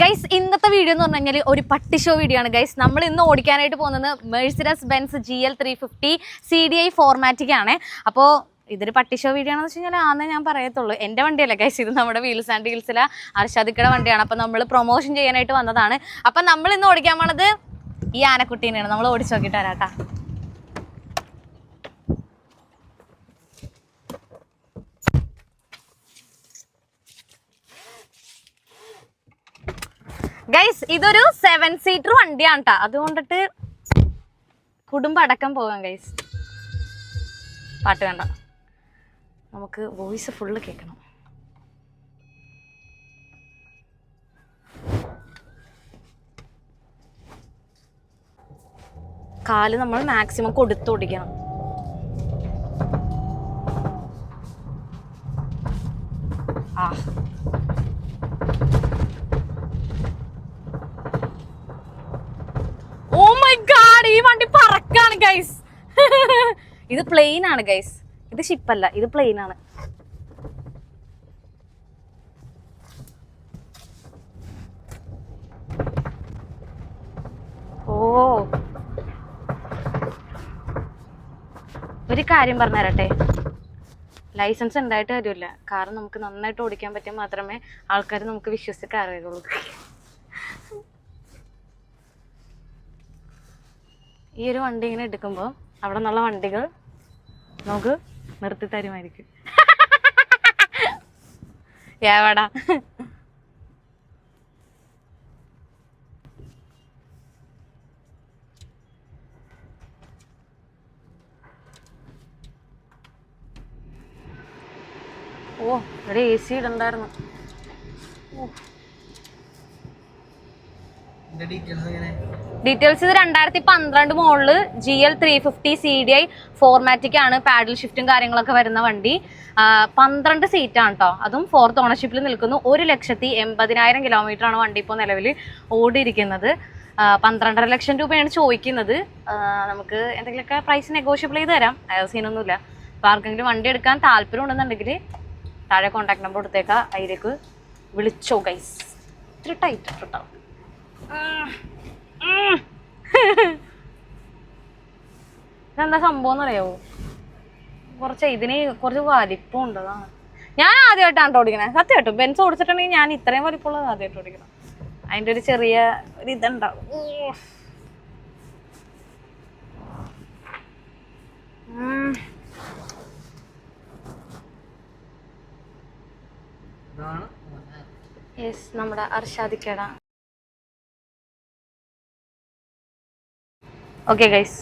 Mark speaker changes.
Speaker 1: Guys ഇന്നത്തെ video എന്ന് പറഞ്ഞു കഴിഞ്ഞാൽ ഒരു പട്ടി ഷോ വീഡിയോ ആണ്. ഗൈസ് നമ്മൾ ഇന്ന് ഓടിക്കാനായിട്ട് പോകുന്നത് Mercedes Benz G L three fifty C D I ഫോർമാറ്റിക് ആണ്. അപ്പോൾ ഇതൊരു പട്ടി ഷോ വീഡിയോ ആണെന്ന് വെച്ച് കഴിഞ്ഞാൽ ആന്നേ ഞാൻ പറയത്തുള്ളൂ. എന്റെ വണ്ടിയല്ല ഗൈസ് ഇത് നമ്മുടെ വീൽസ് ആൻഡ് ഹീൽസിലെ അർഷാദിക്കയുടെ വണ്ടിയാണ്. അപ്പോൾ നമ്മൾ പ്രൊമോഷൻ ചെയ്യാനായിട്ട് വന്നതാണ്. അപ്പം നമ്മൾ ഇന്ന് ഓടിക്കാൻ പോണത് ഈ ആനക്കുട്ടീനെയാണ്. നമ്മൾ ഓടിച്ചു നോക്കിയിട്ട് വരാട്ടാ ഗൈസ് ഇതൊരു സെവൻ സീറ്റർ വണ്ടിയാണ് കേട്ടോ അതുകൊണ്ടിട്ട് കുടുംബം അടക്കം പോകാം ഗൈസ് പാട്ട് വേണ്ട നമുക്ക് വോയിസ് ഫുള്ള് കേൾക്കണം. കാൽ നമ്മൾ മാക്സിമം കൊടുത്തോടിക്കണം ആ. ഇത് പ്ലെയിൻ ആണ് ഗൈസ് ഇത് ഷിപ്പല്ല ഇത് പ്ലെയിൻ ആണ്. ഓ. ഒരു കാര്യം പറഞ്ഞു തരട്ടെ ലൈസൻസ് ഉണ്ടായിട്ട് കാര്യമില്ല. കാർ നമുക്ക് നന്നായിട്ട് ഓടിക്കാൻ പറ്റിയാൽ മാത്രമേ ആൾക്കാർ നമുക്ക് വിശ്വസിച്ച് അറിയുള്ളൂ ഈ ഒരു വണ്ടി ഇങ്ങനെ എടുക്കുമ്പോൾ അവിടെ നിന്നുള്ള വണ്ടികൾ നമുക്ക് നിർത്തി തരുമായിരിക്കും. ഏവടാ ഓ ഇവിടെ എ സി ഇടണ്ടായിരുന്നു.
Speaker 2: ഇതിന്റെ ഡീറ്റെയിൽസ്
Speaker 1: ഇത് രണ്ടായിരത്തി പന്ത്രണ്ട് മോളിൽ G L three fifty C D I ഫോർമാറ്റിക് ആണ് പാഡിൽ ഷിഫ്റ്റും കാര്യങ്ങളൊക്കെ വരുന്ന വണ്ടി. പന്ത്രണ്ട് സീറ്റ് ആണ് കേട്ടോ അതും ഫോർത്ത് ഓണർഷിപ്പിൽ നിൽക്കുന്നു. ഒരു ലക്ഷത്തി എൺപതിനായിരം കിലോമീറ്റർ ആണ് വണ്ടി ഇപ്പോൾ നിലവിൽ ഓടിയിരിക്കുന്നത്. പന്ത്രണ്ടര ലക്ഷം രൂപയാണ് ചോദിക്കുന്നത്. നമുക്ക് എന്തെങ്കിലുമൊക്കെ പ്രൈസ് നെഗോഷ്യബിൾ ചെയ്ത് തരാം. സീനൊന്നുമില്ല അപ്പോൾ ആർക്കെങ്കിലും വണ്ടി എടുക്കാൻ താല്പര്യം ഉണ്ടെന്നുണ്ടെങ്കിൽ താഴെ കോൺടാക്ട് നമ്പർ കൊടുത്തേക്കാം. അതിലേക്ക് വിളിച്ചോ ഗൈസ് ഇത്തിരി ടൈറ്റ് കേട്ടോ ഇതെന്താ സംഭവം എന്നറിയാവോ? കുറച്ച് ഇതിന് കുറച്ച് വലിപ്പം ഉണ്ട് അതാണ് ഞാൻ ആദ്യമായിട്ടാണ് ഓടിക്കണേ. സത്യം കേട്ടോ ബെൻസ് ഓടിച്ചിട്ടുണ്ടെങ്കിൽ ഞാൻ ഇത്രയും വലിപ്പമുള്ളത് ആദ്യമായിട്ട് ഓടിക്കണം. അതിന്റെ ഒരു ചെറിയ ഒരു ഇതുണ്ടാവും. യെസ് നമ്മുടെ അർഷാദിക്കട ഓക്കെ ഗൈസ്